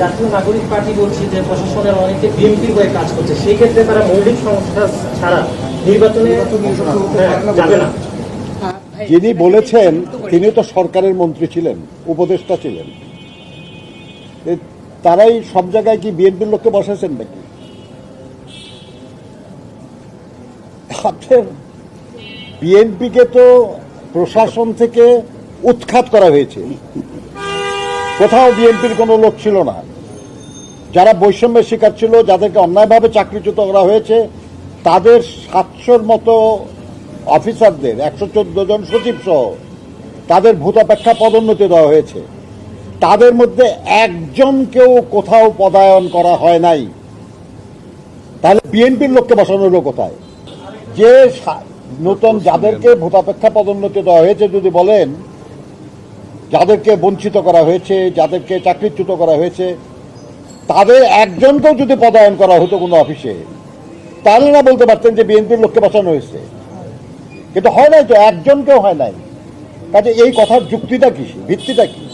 জাতীয় নাগরিক পার্টি বলছি যে প্রশাসনের অনেকে বিএনপির হয়ে কাজ করছে সেই ক্ষেত্রে তারা মৌলিক সংস্থা ছাড়া নির্বাচনে হ্যাঁ, যাবে না। যিনি বলেছেন তিনি তো সরকারের মন্ত্রী ছিলেন উপদেষ্টা ছিলেন। তারাই সব জায়গায় কি বিএনপির লোককে বসেছেন নাকি? বিএনপিকে তো প্রশাসন থেকে উৎখাত করা হয়েছে। কোথাও বিএনপির কোনো লোক ছিল না। যারা বৈষম্যের শিকার ছিল, যাদেরকে অন্যায়ভাবে চাকরিচ্যুত করা হয়েছে, তাদের সাতশোর মতো অফিসারদের, একশো চোদ্দ জন সচিব সহ, তাদের ভূতাপেক্ষা পদোন্নতি দেওয়া হয়েছে। তাদের মধ্যে একজনকেও কোথাও পদায়ন করা হয় নাই। তাহলে বিএনপির লোককে বসানো হলো কোথায়? যে নতুন যাদেরকে ভূতাপেক্ষা পদোন্নতি দেওয়া হয়েছে যদি বলেন যাদেরকে বঞ্চিত করা হয়েছে, যাদেরকে চাকরিচ্যুত করা হয়েছে, তাদের একজনকেও যদি পদায়ন করা হতো কোনো অফিসে, তাহলে না বলতে পারতেন যে বিএনপির লোককে বসানো হয়েছে। কিন্তু হয় নাই তো, একজনকেও হয় নাই। কাজে এই কথার যুক্তিটা কি? ভিত্তিটা কি?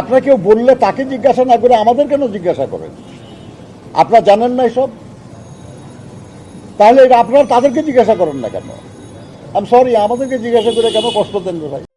আপনার কেউ বললে তাকে জিজ্ঞাসা না করে আমাদের কেন জিজ্ঞাসা করেন? আপনারা জানেন না এসব? তাহলে আপনারা তাদেরকে জিজ্ঞাসা করেন না কেন? আম সরি আমাদেরকে জিজ্ঞাসা করে কেন কষ্ট দেন ভাই?